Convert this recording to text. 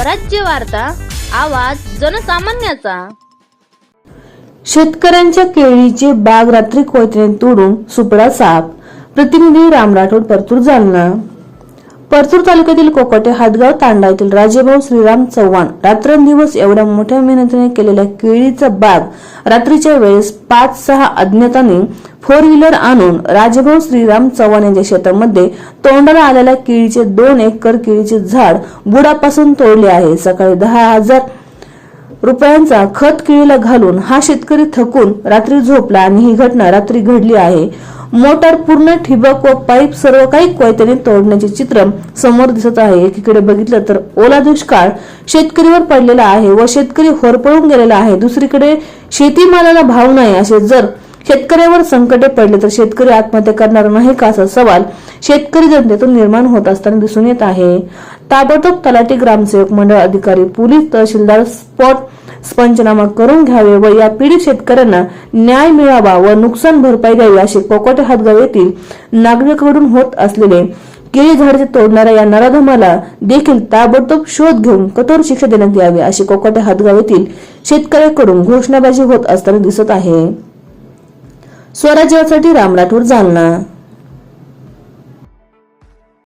स्वराज्य वार्ता आवाज जनसामान्याचा. शेतकऱ्यांच्या केळीचे बाग रात्री कोयत्याने तोडून सुपडा साप प्रतिनिधी राम राठोड परतूर जालना. परतूर तालुक्यातील कोकटे हातगाव तांडा येथील राजेभाऊ श्रीराम चव्हाण रात्रंदिवस एवढ्या मोठ्या मेहनतीने केलेल्या केळीचा बाग रात्रीच्या वेळेस पाच सहा अज्ञातांनी फोर व्हीलर आणून राजेभाऊ श्रीराम चव्हाण यांच्या शेतामध्ये तोंडाला आलेल्या केळीचे दोन एकर केळीचे झाड बुडापासून तोडले आहे. सकाळी दहा हजार रुपयांचा खत केळीला घालून हा शेतकरी थकून रात्री झोपला आणि ही घटना रात्री घडली आहे. मोटार पूर्ण ठिबक व पाईप सर्व काही कोयत्याने तोडण्याचे चित्र समोर दिसत आहे. एकीकडे बघितलं तर ओला दुष्काळ शेतकरीवर पडलेला आहे व शेतकरी होरपळून गेलेला आहे. दुसरीकडे शेतीमालाला भाव नाही असे जर शेतकऱ्यावर संकटे पडले तर शेतकरी आत्महत्या करणार नाही का असा सवाल शेतकरी जनतेतून निर्माण होत असताना दिसून येत आहे. ताबडतोब तलाठी ग्रामसेवक मंडळ अधिकारी पोलीस तहसीलदार स्पॉट पंचनामा करून घ्यावे व या पीडित शेतकऱ्यांना न्याय मिळावा व नुकसान भरपाई द्यावी असे कोकोटे हातगाव येथील नागरिकांकडून होत असलेले केळी झाडाचे तोडणाऱ्या या नराधमाला देखील ताबडतोब शोध घेऊन कठोर शिक्षा देण्यात यावी अशी कोकोटे हातगाव येथील शेतकऱ्याकडून घोषणाबाजी होत असताना दिसत आहे. स्वराज्यासाठी राम राठोड जालना